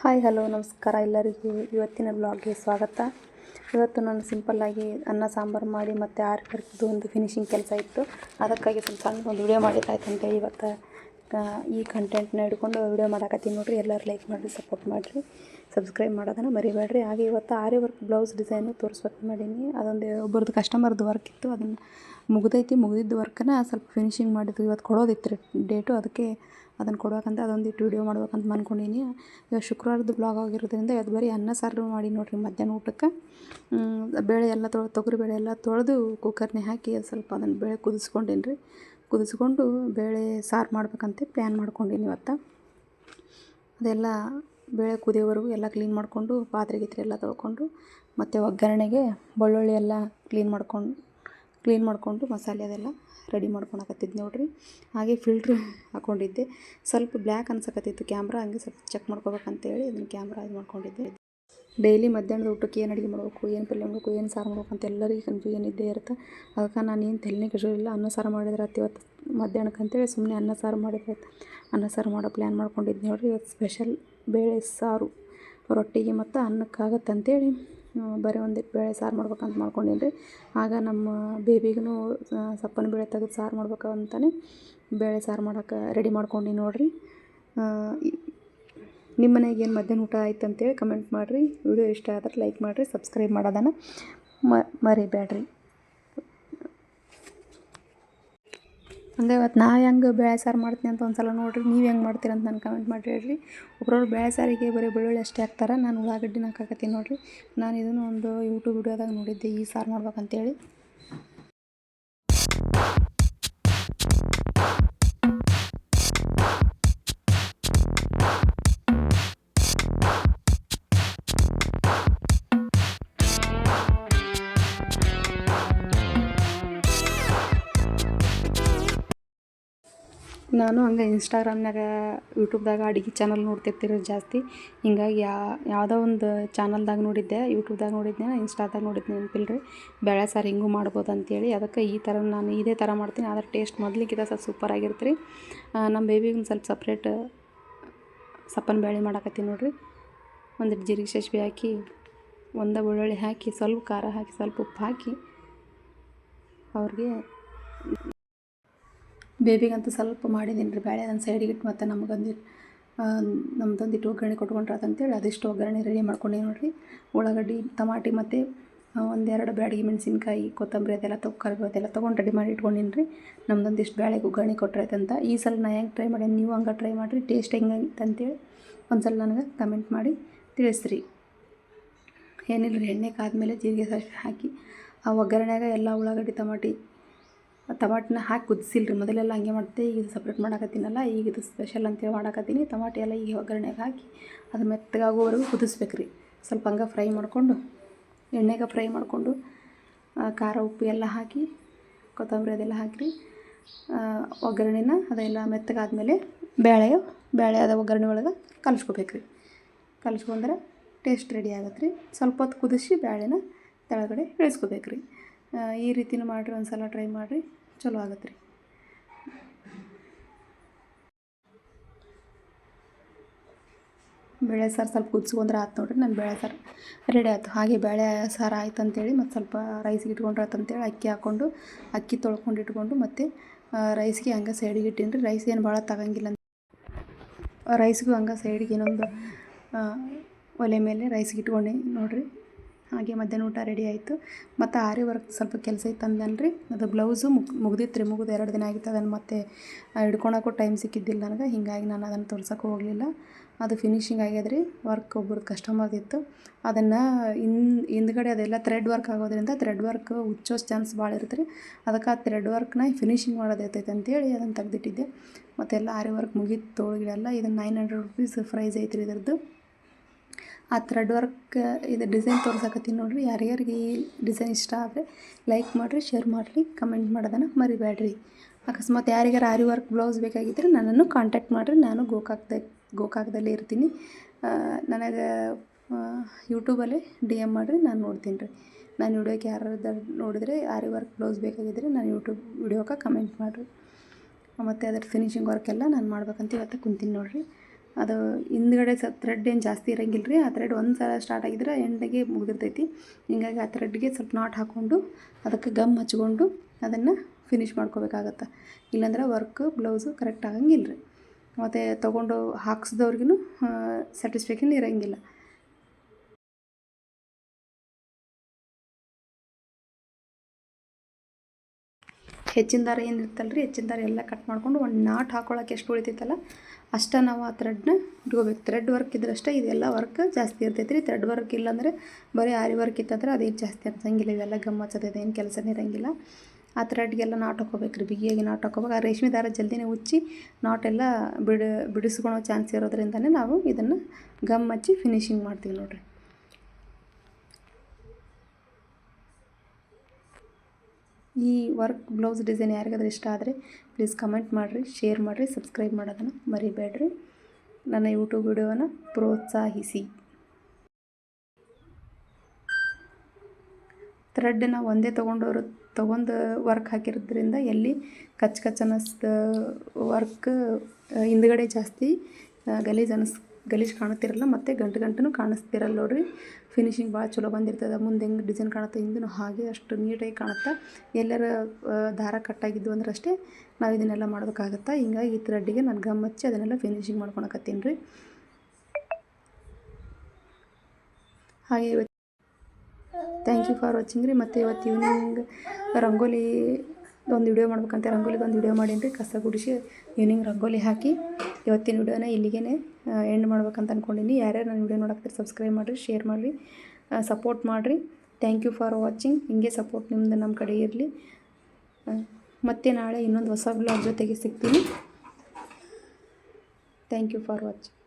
Hi, hello, ನಮಸ್ಕಾರ ಎಲ್ಲರಿಗೂ. ಇವತ್ತಿನ ಬ್ಲಾಗ್ಗೆ ಸ್ವಾಗತ. ಇವತ್ತು ನಾನು ಸಿಂಪಲ್ಲಾಗಿ ಅನ್ನ, ಸಾಂಬಾರು ಮಾಡಿ ಮತ್ತು ಆರು ವರ್ಕ್ದು ಒಂದು ಫಿನಿಶಿಂಗ್ ಕೆಲಸ ಇತ್ತು. ಅದಕ್ಕಾಗಿ ಸ್ವಲ್ಪ ಸಣ್ಣ ಒಂದು ವಿಡಿಯೋ ಮಾಡಿದ್ದಾಯ್ತಂತೆ ಇವತ್ತು ಈ ಕಂಟೆಂಟ್ನ ಹಿಡ್ಕೊಂಡು ವಿಡಿಯೋ ಮಾಡಾಕತ್ತೀನಿ ನೋಡ್ರಿ. ಎಲ್ಲರೂ ಲೈಕ್ ಮಾಡಿರಿ ಸಪೋರ್ಟ್ ಮಾಡಿರಿ. ಸಬ್ಸ್ಕ್ರೈಬ್ ಮಾಡೋದನ್ನು ಮರಿಬೇಡ್ರಿ. ಹಾಗೆ ಇವತ್ತು ಆರಿ ವರ್ಕ್ ಬ್ಲೌಸ್ ಡಿಸೈನು ತೋರಿಸ್ಬೇಕು ಮಾಡೀನಿ. ಅದೊಂದು ಒಬ್ಬರದ್ದು ಕಸ್ಟಮರ್ದು ವರ್ಕ್ ಇತ್ತು. ಅದನ್ನು ಮುಗಿದೈತಿ. ಮುಗಿದಿದ್ದು ವರ್ಕನ್ನ ಸ್ವಲ್ಪ ಫಿನಿಶಿಂಗ್ ಮಾಡಿದ್ದು ಇವತ್ತು ಕೊಡೋದಿತ್ತು ರೀ ಡೇಟು ಅದಕ್ಕೆ ಅದನ್ನು ಅದೊಂದು ಅದೊಂದಿಟ್ಟು ವಿಡಿಯೋ ಮಾಡ್ಬೇಕಂತ ಅಂದ್ಕೊಂಡಿನಿ ಇವಾಗ ಶುಕ್ರವಾರದ ಬ್ಲಾಗ್ ಆಗಿರೋದ್ರಿಂದ ಇವತ್ತು ಬರೀ ಅನ್ನ ಸಾರು ಮಾಡಿ ನೋಡಿರಿ ಮಧ್ಯಾಹ್ನ ಊಟಕ್ಕೆ. ಬೇಳೆ ಎಲ್ಲ ತೊಳೆದು ತೊಗರಿ ಬೇಳೆ ಎಲ್ಲ ತೊಳೆದು ಕುಕ್ಕರ್ನೇ ಹಾಕಿ ಸ್ವಲ್ಪ ಅದನ್ನು ಬೇಳೆ ಕುದಿಸ್ಕೊಂಡೀನಿ ಕುದಿಸ್ಕೊಂಡು ಬೇಳೆ ಸಾರು ಮಾಡ್ಬೇಕಂತ ಪ್ಲ್ಯಾನ್ ಮಾಡ್ಕೊಂಡೀನಿ ಇವತ್ತು. ಅದೆಲ್ಲ ಬೇಳೆ ಕುದಿಯೋವರೆಗೂ ಎಲ್ಲ ಕ್ಲೀನ್ ಮಾಡಿಕೊಂಡು ಪಾತ್ರೆ ಗೀತ್ರೆ ಎಲ್ಲ ತೊಳ್ಕೊಂಡು ಮತ್ತು ಒಗ್ಗರಣೆಗೆ ಬೆಳ್ಳುಳ್ಳಿ ಎಲ್ಲ ಕ್ಲೀನ್ ಮಾಡ್ಕೊಂಡು ಕ್ಲೀನ್ ಮಾಡಿಕೊಂಡು ಮಸಾಲೆ ಅದೆಲ್ಲ ರೆಡಿ ಮಾಡ್ಕೊಳಕತ್ತಿದ್ದು ನೋಡ್ರಿ. ಹಾಗೆ ಫಿಲ್ಟ್ರ್ ಹಾಕ್ಕೊಂಡಿದ್ದೆ ಸ್ವಲ್ಪ ಬ್ಲ್ಯಾಕ್ ಅನ್ಸಕತ್ತಿತ್ತು ಕ್ಯಾಮ್ರಾ, ಹಂಗೆ ಸ್ವಲ್ಪ ಚೆಕ್ ಮಾಡ್ಕೋಬೇಕಂತೇಳಿ ಅದನ್ನು ಕ್ಯಾಮ್ರಾ ಇದು ಮಾಡ್ಕೊಂಡಿದ್ದೆ. ಡೈಲಿ ಮಧ್ಯಾಹ್ನದ ಊಟಕ್ಕೆ ಏನು ಅಡುಗೆ ಮಾಡಬೇಕು, ಏನು ಪಲ್ಯ ಮಾಡಬೇಕು, ಏನು ಸಾರು ಮಾಡಬೇಕು ಅಂತ ಎಲ್ಲರಿಗೂ ಕನ್ಫ್ಯೂಷನ್ ಇದ್ದೇ ಇರುತ್ತೆ. ಅದಕ್ಕೆ ನಾನು ಏನು ತಲೆನೇ ಕೆಡಿಸೋದಿಲ್ಲ ಅನ್ನ, ಸಾರು ಮಾಡಿದ್ರೆ ಆತು ಇವತ್ತು ಮಧ್ಯಾಹ್ನಕ್ಕೆ ಅಂತೇಳಿ ಸುಮ್ಮನೆ ಅನ್ನ, ಸಾರು ಮಾಡಿದ್ರೆ ಆಯ್ತು. ಅನ್ನ, ಸಾರು ಮಾಡೋ ಪ್ಲ್ಯಾನ್ ಮಾಡ್ಕೊಂಡಿದ್ದೆ ನೋಡಿರಿ. ಇವತ್ತು ಸ್ಪೆಷಲ್ ಬೇಳೆ ಸಾರು, ರೊಟ್ಟಿಗೆ ಮತ್ತು ಅನ್ನಕ್ಕಾಗತ್ತೆ ಅಂತೇಳಿ ಬರೀ ಒಂದಿಟ್ಟು ಬೇಳೆ ಸಾರು ಮಾಡ್ಬೇಕಂತ ಮಾಡ್ಕೊಂಡಿನಿ ರೀ ಆಗ ನಮ್ಮ ಬೇಬಿಗೂ ಸಪ್ಪನ ಬೇಳೆ ತೆಗೆದು ಸಾರು ಮಾಡ್ಬೇಕು ಅಂತಲೇ ಬೇಳೆ ಸಾರು ಮಾಡೋಕೆ ರೆಡಿ ಮಾಡ್ಕೊಂಡು ನೋಡ್ರಿ. ನಿಮ್ಮ ಮನೆಗೆ ಏನು ಮಧ್ಯಾಹ್ನ ಊಟ ಆಯ್ತು ಅಂತೇಳಿ ಕಮೆಂಟ್ ಮಾಡಿರಿ. ವಿಡಿಯೋ ಇಷ್ಟ ಆದರೆ ಲೈಕ್ ಮಾಡಿರಿ ಸಬ್ಸ್ಕ್ರೈಬ್ ಮಾಡೋದನ್ನು ಮರಿಬೇಡ್ರಿ. ಹಂಗೆ ಇವತ್ತು ನಾ ಹೆಂಗೆ ಬೇಳೆ ಸಾರು ಮಾಡ್ತೀನಿ ಅಂತ ಒಂದು ಸಲ ನೋಡಿರಿ, ನೀವು ಹೆಂಗೆ ಮಾಡ್ತೀರ ಅಂತ ನಾನು ಕಮೆಂಟ್ ಮಾಡಿ ಹೇಳ್ರಿ. ಒಬ್ಬರವ್ರು ಬೇಳೆ ಸಾರಿಗೆ ಬರೀ ಬೆಳ್ಳುಳ್ಳಿ ಅಷ್ಟೇ ಹಾಕ್ತಾರೆ, ನಾನು ಉಳ್ಳಾಗಡ್ಡಿನ ಹಾಕಾಕತ್ತೀನಿ ನೋಡಿರಿ. ನಾನು ಇದನ್ನು ಒಂದು ಯೂಟ್ಯೂಬ್ ವಿಡಿಯೋದಾಗ ನೋಡಿದ್ದೆ, ಈ ಸಾರು ಮಾಡ್ಬೇಕಂತೇಳಿ. ನಾನು ಹಂಗೆ ಇನ್ಸ್ಟಾಗ್ರಾಮ್ನಾಗ ಯೂಟ್ಯೂಬ್ದಾಗ ಅಡುಗೆ ಚಾನಲ್ ನೋಡ್ತಿರ್ತಿರೋದು ಜಾಸ್ತಿ. ಹಿಂಗಾಗಿ ಯಾ, ಯಾವುದೋ ಒಂದು ಚಾನಲ್ದಾಗ ನೋಡಿದ್ದೆ ಯೂಟ್ಯೂಬ್ದಾಗ ನೋಡಿದ್ದೆ ಇನ್ಸ್ಟಾದಾಗ ನೋಡಿದ್ದೆ ನೆನಪಿಲ್ಲ ರೀ ಬೇಳೆ ಸಾರು ಹಿಂಗೂ ಮಾಡ್ಬೋದು ಅಂತೇಳಿ ಅದಕ್ಕೆ ಈ ಥರ ನಾನು ಇದೇ ಥರ ಮಾಡ್ತೀನಿ. ಆದರೆ ಟೇಸ್ಟ್ ಮೊದಲಿಗಿಂತ ಸ್ವಲ್ಪ ಸೂಪರ್ ಆಗಿರುತ್ತೆ ರೀ ನಮ್ಮ ಬೇಬಿಗೆ ಸ್ವಲ್ಪ ಸಪ್ರೇಟ್ ಸಪ್ಪನ ಬೇಳೆ ಮಾಡಾಕತ್ತೀನಿ ನೋಡಿರಿ. ಒಂದಿಟ್ಟು ಜೀರಿಗೆ ಸಾಸ್ವೆ ಹಾಕಿ, ಒಂದು ಬೆಳ್ಳುಳ್ಳಿ ಹಾಕಿ, ಸ್ವಲ್ಪ ಖಾರ ಹಾಕಿ, ಸ್ವಲ್ಪ ಉಪ್ಪು ಹಾಕಿ, ಅವ್ರಿಗೆ ಬೇಬಿಗಂತೂ ಸ್ವಲ್ಪ ಮಾಡಿದ್ದೀನಿ ರೀ ಬೇಳೆ ನನ್ನ ಸೈಡಿಗೆ ಇಟ್ಟು ಮತ್ತು ನಮ್ದೊಂದು ನಮ್ದೊಂದಿಟ್ಟು ಒಗ್ಗರಣೆ ಕೊಟ್ಕೊಂಡ್ರೆ ಅದಂತೇಳಿ ಅದಿಷ್ಟು ಒಗ್ಗರಣೆ ರೆಡಿ ಮಾಡ್ಕೊಂಡಿ ನೋಡಿರಿ. ಉಳ್ಳಾಗಡ್ಡಿ, ಟಮಾಟಿ ಮತ್ತು ಒಂದೆರಡು ಬ್ಯಾಡಗಿ ಮೆಣಸಿನ್ಕಾಯಿ, ಕೊತ್ತಂಬರಿ ಅದೆಲ್ಲ ತಗೊ ಕರಿಬೇವು ಅದೆಲ್ಲ ತೊಗೊಂಡು ರೆಡಿ ಮಾಡಿ ಇಟ್ಕೊಂಡಿನಿ ರೀ ನಮ್ದೊಂದಿಷ್ಟು ಬೇಳೆಗೆ ಒಗ್ಗರಣೆ ಕೊಟ್ಟರೆ ಅಂತ. ಈ ಸಲ ನಾ ಹೆಂಗೆ ಟ್ರೈ ಮಾಡೀನಿ ನೀವು ಹಂಗೆ ಟ್ರೈ ಮಾಡಿರಿ ಟೇಸ್ಟ್ ಹೆಂಗೆ ಅಂತೇಳಿ ಒಂದು ಸಲ ನನಗೆ ಕಮೆಂಟ್ ಮಾಡಿ ತಿಳಿಸ್ರಿ. ಏನಿಲ್ಲ ರೀ ಎಣ್ಣೆ ಕಾದ್ಮೇಲೆ ಜೀರಿಗೆ ಸಾಸಿವೆ ಹಾಕಿ, ಆ ಒಗ್ಗರಣೆಗೆ ಎಲ್ಲ ಉಳ್ಳಾಗಡ್ಡಿ, ಟಮಾಟಿ ಟಮಾಟಿನ ಹಾಕಿ ಕುದಿಸಿಲ್ಲ ರೀ ಮೊದಲೆಲ್ಲ ಹಂಗೆ ಮಾಡ್ತೆ. ಈಗ ಸಪ್ರೇಟ್ ಮಾಡಾಕತ್ತೀನಲ್ಲ. ಈಗ ಇದು ಸ್ಪೆಷಲ್ ಅಂತೇಳಿ ಮಾಡಾಕತ್ತೀನಿ. ಟಮಾಟೆ ಎಲ್ಲ ಈಗ ಒಗ್ಗರಣೆಗೆ ಹಾಕಿ ಅದು ಮೆತ್ತಗಾಗೋವರೆಗೂ ಕುದಿಸ್ಬೇಕು ರೀ ಸ್ವಲ್ಪ ಹಂಗೆ ಫ್ರೈ ಮಾಡಿಕೊಂಡು, ಎಣ್ಣೆಗೆ ಫ್ರೈ ಮಾಡಿಕೊಂಡು ಖಾರ, ಉಪ್ಪು ಎಲ್ಲ ಹಾಕಿ, ಕೊತ್ತಂಬರಿ ಅದೆಲ್ಲ ಹಾಕಿರಿ. ಒಗ್ಗರಣೆನ ಅದೆಲ್ಲ ಮೆತ್ತಗಾದ್ಮೇಲೆ ಬೇಳೆ ಬೇಳೆ ಅದ ಒಗ್ಗರಣೆ ಒಳಗೆ ಕಲಿಸ್ಕೋಬೇಕು ರೀ ಕಲಿಸ್ಕೊಂಡ್ರೆ ಟೇಸ್ಟ್ ರೆಡಿ ಆಗತ್ತೆ ರೀ ಸ್ವಲ್ಪ ಹೊತ್ತು ಕುದಿಸಿ ಬೇಳೆನ ತೆಳಗಡೆ ಇಳಿಸ್ಕೋಬೇಕು ರೀ ಈ ರೀತಿನೂ ಮಾಡಿರಿ ಒಂದು ಸಲ ಟ್ರೈ ಮಾಡಿರಿ. ಚಲೋ ಆಗತ್ತೆ ರೀ ಬೇಳೆ ಸಾರು ಸ್ವಲ್ಪ ಕುದಿಸ್ಕೊಂಡ್ರೆ ಆಯ್ತು ನೋಡಿರಿ ನನ್ನ ಬೇಳೆ ಸಾರು ರೆಡಿ ಆಯಿತು. ಹಾಗೆ ಬೇಳೆ ಸಾರು ಆಯ್ತು ಅಂತೇಳಿ ಮತ್ತು ಸ್ವಲ್ಪ ರೈಸ್ಗೆ ಇಟ್ಕೊಂಡ್ರೆ ಆಯ್ತು ಅಂತೇಳಿ ಅಕ್ಕಿ ಹಾಕ್ಕೊಂಡು ಅಕ್ಕಿ ತೊಳ್ಕೊಂಡು ಇಟ್ಕೊಂಡು ಮತ್ತು ರೈಸ್ಗೆ ಹಂಗೆ ಸೈಡಿಗೆ ಇಟ್ಟೀನಿ ರೀ ರೈಸ್ ಏನು ಭಾಳ ತಗಂಗಿಲ್ಲ ರೈಸ್ಗೂ ಹಂಗೆ ಸೈಡಿಗೆ ಏನೊಂದು ಒಲೆ ಮೇಲೆ ರೈಸ್ಗೆ ಇಟ್ಕೊಂಡು ನೋಡಿರಿ. ಹಾಗೆ ಮಧ್ಯಾಹ್ನ ಊಟ ರೆಡಿ ಆಯಿತು. ಮತ್ತು ಆರಿ ವರ್ಕ್ ಸ್ವಲ್ಪ ಕೆಲಸ ಇತ್ತು ಅಂದನ್ರಿ ಅದು ಬ್ಲೌಸು ಮುಗ್ ಮುಗ್ದಿತ್ತು ರೀ. ಮುಗಿದು ಎರಡು ದಿನ ಆಗಿತ್ತು. ಅದನ್ನು ಮತ್ತೆ ಹಿಡ್ಕೊಳಕ್ಕೂ ಟೈಮ್ ಸಿಕ್ಕಿದ್ದಿಲ್ಲ ನನಗೆ. ಹೀಗಾಗಿ ನಾನು ಅದನ್ನು ತೋರ್ಸೋಕೆ ಹೋಗಲಿಲ್ಲ. ಅದು ಫಿನಿಶಿಂಗ್ ಆಗ್ಯದ್ರಿ ವರ್ಕ್ ಒಬ್ರದ್ದು ಕಸ್ಟಮರ್ದಿತ್ತು ಅದನ್ನು ಇನ್, ಹಿಂದ್ಗಡೆ ಅದೆಲ್ಲ ಥ್ರೆಡ್ ವರ್ಕ್ ಆಗೋದ್ರಿಂದ ಥ್ರೆಡ್ ವರ್ಕ್ ಹುಚ್ಚೋ ಚಾನ್ಸ್ ಭಾಳ ಇರುತ್ತೆ ರೀ. ಅದಕ್ಕೆ ಆ ಥ್ರೆಡ್ ವರ್ಕ್ನ ಫಿನಿಶಿಂಗ್ ಮಾಡೋದು ಇರ್ತೈತೆ ಅಂತೇಳಿ ಅದನ್ನು ತೆಗೆದಿಟ್ಟಿದ್ದೆ. ಮತ್ತೆಲ್ಲ ಆರಿ ವರ್ಕ್ ಮುಗೀತು ಒಳಗಿಡೆಲ್ಲ ಇದನ್ನು ನೈನ್ ಹಂಡ್ರೆಡ್ ರುಪೀಸ್ ಪ್ರೈಸ್ ಐತ್ರಿ ಇದ್ರದ್ದು. ಆ ಥ್ರೆಡ್ ವರ್ಕ್, ಇದು ಡಿಸೈನ್ ತೋರಿಸಕತ್ತೀನಿ ನೋಡಿರಿ. ಯಾರ್ಯಾರಿಗೆ ಈ ಡಿಸೈನ್ ಇಷ್ಟ ಆದರೆ ಲೈಕ್ ಮಾಡಿರಿ, ಶೇರ್ ಮಾಡಿರಿ, ಕಮೆಂಟ್ ಮಾಡೋದನ್ನು ಮರಿಬೇಡ್ರಿ ಅಕಸ್ಮಾತ್ ಯಾರಿಗಾರು ಆರಿ ವರ್ಕ್, ಬ್ಲೌಸ್ ಬೇಕಾಗಿದ್ದರೆ ನನ್ನನ್ನು ಕಾಂಟ್ಯಾಕ್ಟ್ ಮಾಡಿರಿ. ನಾನು ಗೋಕಾಕ್ದ, ಗೋಕಾಕದಲ್ಲೇ ಇರ್ತೀನಿ. ನನಗೆ ಯೂಟ್ಯೂಬಲ್ಲೇ ಡಿ ಎಂ ಮಾಡಿರಿ, ನಾನು ನೋಡ್ತೀನಿ ರೀ. ನಾನು ವಿಡಿಯೋಕ್ಕೆ ಯಾರು ನೋಡಿದರೆ ಆರಿ ವರ್ಕ್, ಬ್ಲೌಸ್ ಬೇಕಾಗಿದ್ದರೆ ನಾನು ಯೂಟ್ಯೂಬ್ ವಿಡಿಯೋಕ್ಕೆ ಕಮೆಂಟ್ ಮಾಡಿರಿ. ಮತ್ತು ಅದರ ಫಿನಿಶಿಂಗ್ ವರ್ಕ್ ಎಲ್ಲ ನಾನು ಮಾಡ್ಬೇಕಂತ ಇವತ್ತು ಕುಂತೀನಿ ನೋಡಿರಿ. ಅದು ಹಿಂದ್ಗಡೆ ಸ ಥ್ರೆಡ್ ಏನು ಜಾಸ್ತಿ ಇರಂಗಿಲ್ಲ ರೀ ಆ ಥ್ರೆಡ್ ಒಂದು ಸಲ ಸ್ಟಾರ್ಟ್ ಆಗಿದ್ರೆ ಎಂಡಿಗೆ ಮುಗಿದಿರ್ತೈತಿ ಹಿಂಗಾಗಿ ಆ ಥ್ರೆಡ್ಗೆ ಸ್ವಲ್ಪ ನಾಟ್ ಹಾಕ್ಕೊಂಡು ಅದಕ್ಕೆ ಗಮ್ ಹಚ್ಕೊಂಡು ಅದನ್ನು ಫಿನಿಷ್ ಮಾಡ್ಕೋಬೇಕಾಗತ್ತೆ. ಇಲ್ಲಾಂದ್ರೆ ವರ್ಕ್ ಬ್ಲೌಸು ಕರೆಕ್ಟ್ ಆಗಂಗಿಲ್ಲ ರೀ ಮತ್ತು ತೊಗೊಂಡು ಹಾಕ್ಸ್ದವ್ರಿಗೂ ಸ್ಯಾಟಿಸ್ಫ್ಯಾಕ್ಷನ್ ಇರೋಂಗಿಲ್ಲ. ಹೆಚ್ಚಿನ ದಾರ ಏನು ಇರ್ತಲ್ಲ ರೀ ಹೆಚ್ಚಿನ ದಾರ ಎಲ್ಲ ಕಟ್ ಮಾಡ್ಕೊಂಡು ಒಂದು ನಾಟ್ ಹಾಕೊಳಕ್ಕೆ ಎಷ್ಟು ಉಳಿತೈತಲ್ಲ ಅಷ್ಟೇ ನಾವು ಆ ಥ್ರೆಡ್ನ ಇಟ್ಕೋಬೇಕು. ಥ್ರೆಡ್ ವರ್ಕ್ ಇದ್ರಷ್ಟೇ ಇದೆಲ್ಲ ವರ್ಕ್ ಜಾಸ್ತಿ ಇರ್ತೈತೆ ರೀ. ಥ್ರೆಡ್ ವರ್ಕ್ ಇಲ್ಲಾಂದರೆ ಬರೀ ಆರಿ ವರ್ಕ್ ಇತ್ತಂದ್ರೆ ಅದೇನು ಜಾಸ್ತಿ ಅನ್ಸಂಗಿಲ್ಲ. ಇವೆಲ್ಲ ಗಮ್ ಹಚ್ಚೋದು ಏನು ಕೆಲಸನೇ ಇರೋಂಗಿಲ್ಲ. ಆ ಥ್ರೆಡ್ಗೆಲ್ಲ ನಾಟ್ ಹಾಕೋಬೇಕು ರೀ. ಬಿಗಿಯಾಗಿ ನಾಟ್ ಹಾಕೋಬೇಕು ಆ ರೇಷ್ಮೆ ದಾರ ಜಲ್ದಿನೇ ಉಚ್ಚಿ ನಾಟೆಲ್ಲ ಬಿಡ, ಬಿಡಿಸ್ಕೊಳೋ ಚಾನ್ಸ್ ಇರೋದ್ರಿಂದನೇ ನಾವು ಇದನ್ನು ಗಮ್ ಹಚ್ಚಿ ಫಿನಿಶಿಂಗ್ ಮಾಡ್ತೀವಿ ನೋಡಿರಿ. ಈ ವರ್ಕ್ ಬ್ಲೌಸ್ ಡಿಸೈನ್ ಯಾರಿಗಾದ್ರೂ ಇಷ್ಟ ಆದರೆ ಪ್ಲೀಸ್ ಕಮೆಂಟ್ ಮಾಡಿರಿ ಶೇರ್ ಮಾಡಿರಿ ಸಬ್ಸ್ಕ್ರೈಬ್ ಮಾಡೋದನ್ನು ಮರಿಬೇಡ್ರಿ. ನನ್ನ ಯೂಟ್ಯೂಬ್ ವಿಡಿಯೋನ ಪ್ರೋತ್ಸಾಹಿಸಿ. ಥ್ರೆಡ್ನ ಒಂದೇ ತೊಗೊಂಡವರು ತೊಗೊಂಡು ವರ್ಕ್ ಹಾಕಿರೋದ್ರಿಂದ ಎಲ್ಲಿ ಕಚ್ ಕಚ್ ಅನ್ನಿಸ್ದ ವರ್ಕ್ ಹಿಂದ್ಗಡೆ ಜಾಸ್ತಿ ಗಲೀಜು ಅನಿಸ್ ಗಲೀಜು ಕಾಣುತ್ತಿರಲ್ಲ, ಮತ್ತು ಗಂಟು ಗಂಟು ಕಾಣಿಸ್ತಿರಲ್ಲ ನೋಡ್ರಿ. ಫಿನಿಶಿಂಗ್ ಭಾಳ ಚಲೋ ಬಂದಿರ್ತದೆ. ಮುಂದೆ ಹೆಂಗೆ ಡಿಸೈನ್ ಕಾಣುತ್ತೆ ಹಿಂದೂ ಹಾಗೆ ಅಷ್ಟು ನೀಟಾಗಿ ಕಾಣುತ್ತೆ, ಎಲ್ಲರ ದಾರ ಕಟ್ಟಾಗಿದ್ದು ಅಂದ್ರೆ ಅಷ್ಟೇ ನಾವು ಇದನ್ನೆಲ್ಲ ಮಾಡೋದಕ್ಕಾಗತ್ತೆ? ಹಿಂಗಾಗಿ ಈ ಥ್ರೆಡ್ಡಿಗೆ ನಾನು ಗಮ್ ಹಚ್ಚಿ ಅದನ್ನೆಲ್ಲ ಫಿನಿಶಿಂಗ್ ಮಾಡ್ಕೊಳಕತ್ತೀನಿ ರೀ ಹಾಗೆ ಇವತ್ತು ಥ್ಯಾಂಕ್ ಯು ಫಾರ್ ವಾಚಿಂಗ್ ರೀ. ಮತ್ತು ಇವತ್ತು ಈವ್ನಿಂಗ್ ರಂಗೋಲಿ ಒಂದು ವಿಡಿಯೋ ಮಾಡ್ಬೇಕಂತ. ರಂಗೋಲಿಗೆ ಒಂದು ವಿಡಿಯೋ ಮಾಡೀನಿ ರೀ ಕಸ ಗುಡಿಸಿ ಈವ್ನಿಂಗ್ ರಂಗೋಲಿ ಹಾಕಿ. ಇವತ್ತಿನ ವಿಡಿಯೋನ ಇಲ್ಲಿಗೆ ಎಂಡ್ ಮಾಡ್ಬೇಕಂತ ಅಂದ್ಕೊಂಡಿನಿ ಯಾರ್ಯಾರು ನನ್ನ ವಿಡಿಯೋ ನೋಡಕ್ತಾರೆ ಸಬ್ಸ್ಕ್ರೈಬ್ ಮಾಡಿರಿ ಶೇರ್ ಮಾಡಿರಿ ಸಪೋರ್ಟ್ ಮಾಡಿರಿ. ಥ್ಯಾಂಕ್ ಯು ಫಾರ್ ವಾಚಿಂಗ್ ಹಿಂಗೆ ಸಪೋರ್ಟ್ ನಿಮ್ಮದು ನಮ್ಮ ಕಡೆ ಇರಲಿ. ಮತ್ತೆ ನಾಳೆ ಇನ್ನೊಂದು ಹೊಸ ಬ್ಲಾಗ್ ಜೊತೆಗೆ ಸಿಗ್ತೀನಿ. Thank you for watching